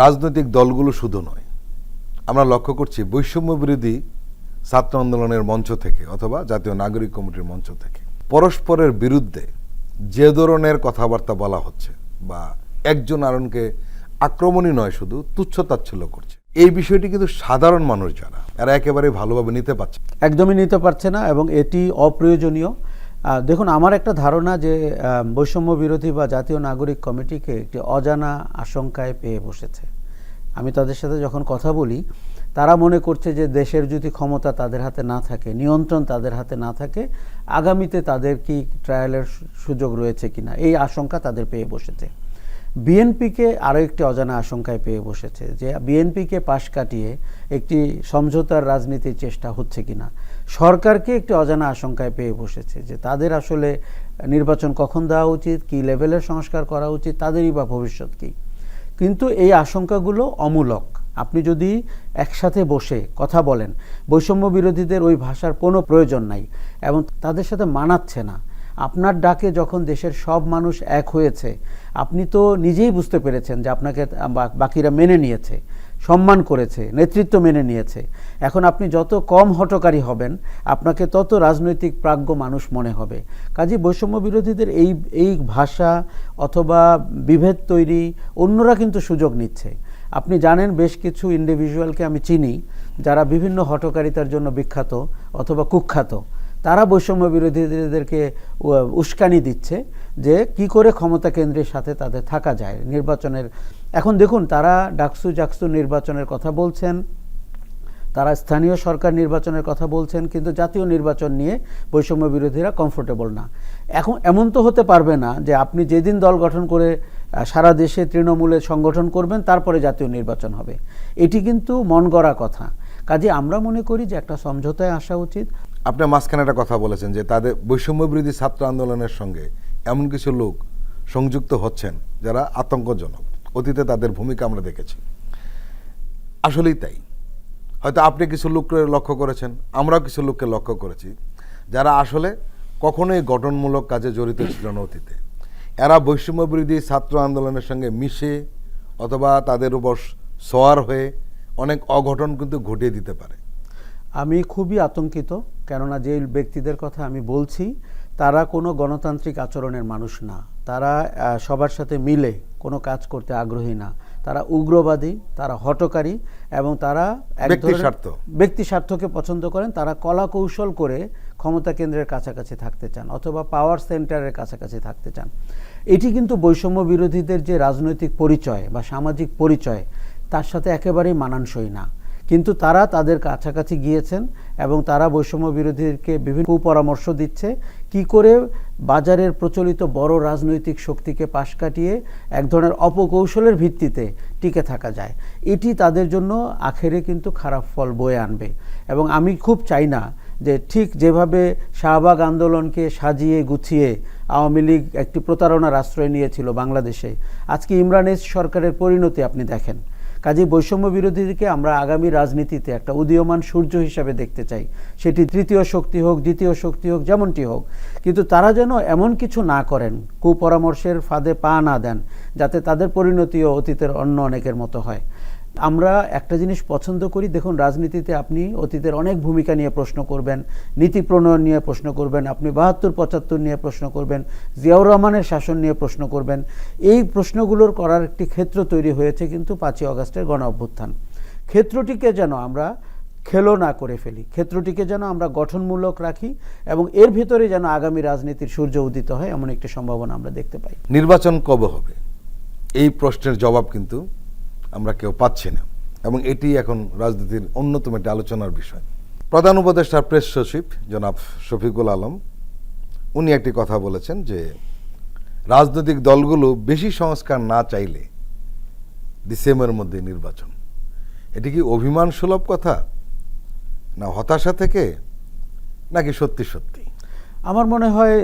রাজনৈতিক দলগুলো শুধু নয়। আমরা লক্ষ্য করছি বৈষম্য বিরোধী ছাত্র আন্দোলনের মঞ্চ থেকে অথবা জাতীয় নাগরিক কমিটির মঞ্চ থেকে পরস্পরের বিরুদ্ধে যে ধরনের কথাবার্তা বলা হচ্ছে বা একজন আরনকে আক্রমণই নয়, শুধু তুচ্ছ তাচ্ছিল্য করছে। এই বিষয়টি কিন্তু সাধারণ মানুষ যারা, এরা একেবারে ভালোভাবে নিতে পারছে একদমই নিতে পারছে না এবং এটি অপ্রয়োজনীয়। দেখুন, আমার একটা ধারণা যে বৈষম্য বিরোধী বা জাতীয় নাগরিক কমিটিকে একটি অজানা আশঙ্কায় পেয়ে বসেছে। আমি তাদের সাথে যখন কথা বলি, তারা মনে করছে যে দেশের যদি ক্ষমতা তাদের হাতে না থাকে, নিয়ন্ত্রণ তাদের হাতে না থাকে, আগামীতে তাদের কি ট্রায়ালের সুযোগ রয়েছে কিনা, এই আশঙ্কা তাদের পেয়ে বসেছে। বিএনপিকে আরও একটি অজানা আশঙ্কায় পেয়ে বসেছে যে বিএনপিকে পাশ কাটিয়ে একটি সমঝোতার রাজনীতির চেষ্টা হচ্ছে কিনা। সরকারকে একটি অজানা আশঙ্কায় পেয়ে বসেছে যে তাদের আসলে নির্বাচন কখন দেওয়া উচিত, কী লেভেলের সংস্কার করা উচিত, তাদেরই বা ভবিষ্যৎ কী। কিন্তু এই আশঙ্কাগুলো অমূলক। আপনি যদি একসাথে বসে কথা বলেন, বৈষম্য বিরোধীদের ওই ভাষার কোনো প্রয়োজন নাই এবং তাদের সাথে মানাচ্ছে না আপনার ডাকে যখন দেশের সব মানুষ এক হয়েছে, আপনি তো নিজেই বুঝতে পেরেছেন যে আপনাকে বাকিরা মেনে নিয়েছে, সম্মান করেছে, নেতৃত্ব মেনে নিয়েছে। এখন আপনি যত কম হটকারী হবেন, আপনাকে তত রাজনৈতিক প্রাজ্ঞ মানুষ মনে হবে। কাজী বৈষম্য বিরোধীদের এই এই ভাষা অথবা বিভেদ তৈরি অন্যরা কিন্তু সুযোগ নিচ্ছে। আপনি জানেন বেশ কিছু ইন্ডিভিজুয়ালকে আমি চিনি, যারা বিভিন্ন হটকারিতার জন্য বিখ্যাত অথবা কুখ্যাত। তারা বৈষম্য বিরোধীদেরকে উস্কানি দিচ্ছে যে কি করে ক্ষমতা কেন্দ্রের সাথে তাদের থাকা যায় নির্বাচনের। এখন দেখুন, তারা ডাকসু জাকসু নির্বাচনের কথা বলছেন, তারা স্থানীয় সরকার নির্বাচনের কথা বলছেন, কিন্তু জাতীয় নির্বাচন নিয়ে বৈষম্য বিরোধীরা কমফোর্টেবল না। এখন এমন তো হতে পারবে না যে আপনি যেদিন দল গঠন করে সারা দেশে তৃণমূলে সংগঠন করবেন, তারপরে জাতীয় নির্বাচন হবে। এটি কিন্তু মন গড়া কথা। কাজে আমরা মনে করি যে একটা সমঝোতায় আসা উচিত। আপনি মাঝখানে একটা কথা বলেছেন যে তাদের বৈষম্য বিরোধী ছাত্র আন্দোলনের সঙ্গে এমন কিছু লোক সংযুক্ত হচ্ছেন যারা আতঙ্কজনক। অতীতে তাদের ভূমিকা আমরা দেখেছি। আসলেই তাই। হয়তো আপনি কিছু লোককে লক্ষ্য করেছেন, আমরাও কিছু লোককে লক্ষ্য করেছি, যারা আসলে কখনোই গঠনমূলক কাজে জড়িত ছিল না অতীতে। এরা বৈষম্য বিরোধী ছাত্র আন্দোলনের সঙ্গে মিশে অথবা তাদের উপর সোয়ার হয়ে অনেক অঘটন কিন্তু ঘটিয়ে দিতে পারে। আমি খুবই আতঙ্কিত কেননা যে ব্যক্তিদের কথা আমি বলছি তারা কোনো গণতান্ত্রিক আচরণের মানুষ না। তারা সবার সাথে মিলে কোনো কাজ করতে আগ্রহী না। তারা উগ্রবাদী তারা হটকারী এবং তারা। ব্যক্তি স্বার্থকে পছন্দ করেন তারা কলা কৌশল করে ক্ষমতা কেন্দ্রের কাছাকাছি থাকতে চান অথবা পাওয়ার সেন্টারের কাছাকাছি থাকতে চান। এটি কিন্তু বৈষম্য বিরোধীদের যে রাজনৈতিক পরিচয় বা সামাজিক পরিচয় তার সাথে একেবারেই মানানসই না। কিন্তু তারা তাদের কাছাকাছি গিয়েছেন এবং তারা বৈষম্য বিরোধীদেরকে বিভিন্ন পরামর্শ দিচ্ছে, কি করে বাজারের প্রচলিত বড় রাজনৈতিক শক্তিকে পাশ কাটিয়ে এক ধরনের অপকৌশলের ভিত্তিতে টিকে থাকা যায়। এটি তাদের জন্য আখেরে কিন্তু খারাপ ফল বয়ে আনবে। এবং আমি খুব চাই না যে ঠিক যেভাবে শাহবাগ আন্দোলনকে সাজিয়ে গুছিয়ে আওয়ামী লীগ একটি প্রতারণার আশ্রয় নিয়েছিল বাংলাদেশে, আজকে ইমরান এস সরকারের পরিণতি আপনি দেখেন। কাজে বৈষম্য বিরোধীদেরকে আমরা আগামী রাজনীতিতে একটা উদীয়মান সূর্য হিসাবে দেখতে চাই। সেটি তৃতীয় শক্তি হোক, দ্বিতীয় শক্তি হোক, যেমনটি হোক। কিন্তু তারা যেন এমন কিছু না করেন, কুপরামর্শের ফাঁদে পা না দেন, যাতে তাদের পরিণতিও অতীতের অন্য অনেকের মতো হয়। আমরা একটা জিনিস পছন্দ করি, দেখুন রাজনীতিতে আপনি অতীতের অনেক ভূমিকা নিয়ে প্রশ্ন করবেন, নীতি প্রণয়ন নিয়ে প্রশ্ন করবেন, আপনি বাহাত্তর, পঁচাত্তর নিয়ে প্রশ্ন করবেন, জিয়াউর রহমানের শাসন নিয়ে প্রশ্ন করবেন, এই প্রশ্নগুলোর করার একটি ক্ষেত্র তৈরি হয়েছে কিন্তু পাঁচই অগাস্টের গণ অভ্যুত্থান। ক্ষেত্রটিকে যেন আমরা খেলো না করে ফেলি, ক্ষেত্রটিকে যেন আমরা গঠনমূলক রাখি এবং এর ভিতরে যেন আগামী রাজনীতির সূর্য উদিত হয় এমন একটি সম্ভাবনা আমরা দেখতে পাই। নির্বাচন কবে হবে? এই প্রশ্নের জবাব কিন্তু আমরা কেউ পাচ্ছি না। এবং এটি এখন রাজনীতির অন্যতম একটি আলোচনার বিষয়। প্রধান উপদেষ্টার প্রেস সচিব জনাব শফিকুল আলম, উনি একটি কথা বলেছেন যে, রাজনৈতিক দলগুলো বেশি সংস্কার না চাইলে ডিসেম্বরের মধ্যে নির্বাচন। এটি কি অভিমান সুলভ কথা? না হতাশা থেকে? নাকি সত্যি সত্যি? আমার মনে হয়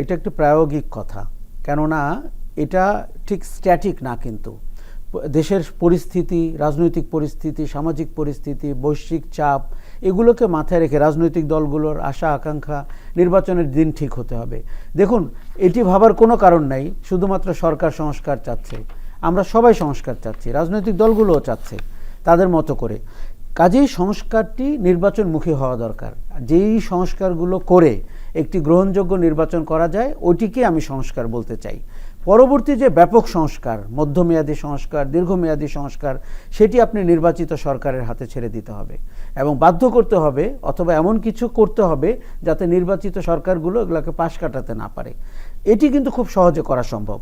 এটা একটি প্রায়োগিক কথা। কেননা, এটা ঠিক স্ট্যাটিক না কিন্তু। দেশের পরিস্থিতি, রাজনৈতিক পরিস্থিতি, সামাজিক পরিস্থিতি, বৈশ্বিক চাপ, এগুলোকে মাথায় রেখে রাজনৈতিক দলগুলোর আশা, আকাঙ্ক্ষা নির্বাচনের দিন ঠিক হতে হবে। দেখুন, এটি ভাবার কোনো কারণ নাই, শুধুমাত্র সরকার সংস্কার চাচ্ছে। আমরা সবাই সংস্কার চাচ্ছি, রাজনৈতিক দলগুলোও চাচ্ছে, তাদের মতো করে। কাজেই সংস্কারটি নির্বাচনমুখী হওয়া দরকার। যেই সংস্কারগুলো করে একটি গ্রহণযোগ্য নির্বাচন করা যায় ওইটিকে আমি সংস্কার বলতে চাই। পরবর্তী যে ব্যাপক সংস্কার, মধ্যমেয়াদী সংস্কার, দীর্ঘমেয়াদী সংস্কার, সেটি আপনি নির্বাচিত সরকারের হাতে ছেড়ে দিতে হবে এবং বাধ্য করতে হবে অথবা এমন কিছু করতে হবে যাতে নির্বাচিত সরকারগুলো এগুলোকে পাশ কাটাতে না পারে। এটি কিন্তু খুব সহজে করা সম্ভব।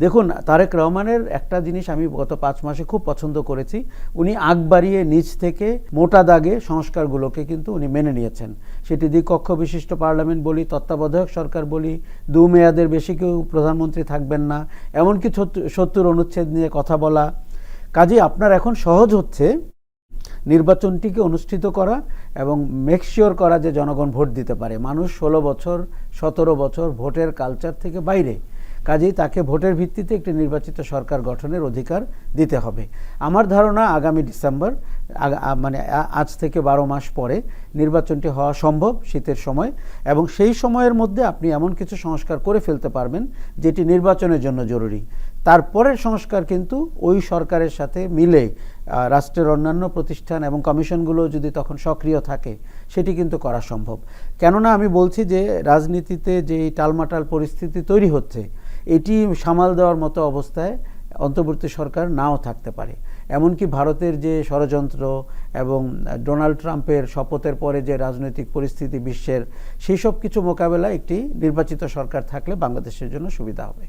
দেখুন, তারেক রহমানের একটা জিনিস আমি গত পাঁচ মাসে খুব পছন্দ করেছি। উনি আগ বাড়িয়ে নিচ থেকে মোটা দাগে সংস্কারগুলোকে কিন্তু উনি মেনে নিয়েছেন। সেটি দ্বিকক্ষ বিশিষ্ট পার্লামেন্ট বলি, তত্ত্বাবধায়ক সরকার বলি, দু মেয়াদের বেশি কেউ প্রধানমন্ত্রী থাকবেন না, এমনকি সত্তর- অনুচ্ছেদ নিয়ে কথা বলা। কাজে আপনার এখন সহজ হচ্ছে নির্বাচনটিকে অনুষ্ঠিত করা এবং মেকশিওর করা যে জনগণ ভোট দিতে পারে। মানুষ ষোলো বছর, সতেরো বছর ভোটের কালচার থেকে বাইরে। কাজেই তাকে ভোটের ভিত্তিতে একটি নির্বাচিত সরকার গঠনের অধিকার দিতে হবে। আমার ধারণা আগামী ডিসেম্বর মানে আজ থেকে বারো মাস পরে নির্বাচনটি হওয়া সম্ভব শীতের সময় এবং সেই সময়ের মধ্যে আপনি এমন কিছু সংস্কার করে ফেলতে পারবেন যেটি নির্বাচনের জন্য জরুরি। তারপরের সংস্কার কিন্তু ওই সরকারের সাথে মিলে রাষ্ট্রের অন্যান্য প্রতিষ্ঠান এবং কমিশনগুলো যদি তখন সক্রিয় থাকে, সেটি কিন্তু করা সম্ভব। কেননা আমি বলছি যে, রাজনীতিতে যে টালমাটাল পরিস্থিতি তৈরি হচ্ছে এটি সামাল দেওয়ার মতো অবস্থায় অন্তর্বর্তী সরকার নাও থাকতে পারে। এমনকি ভারতের যে ষড়যন্ত্র এবং ডোনাল্ড ট্রাম্পের শপথের পরে যে রাজনৈতিক পরিস্থিতি বিশ্বের সেই সব কিছু মোকাবেলা একটি নির্বাচিত সরকার থাকলে বাংলাদেশের জন্য সুবিধা হবে।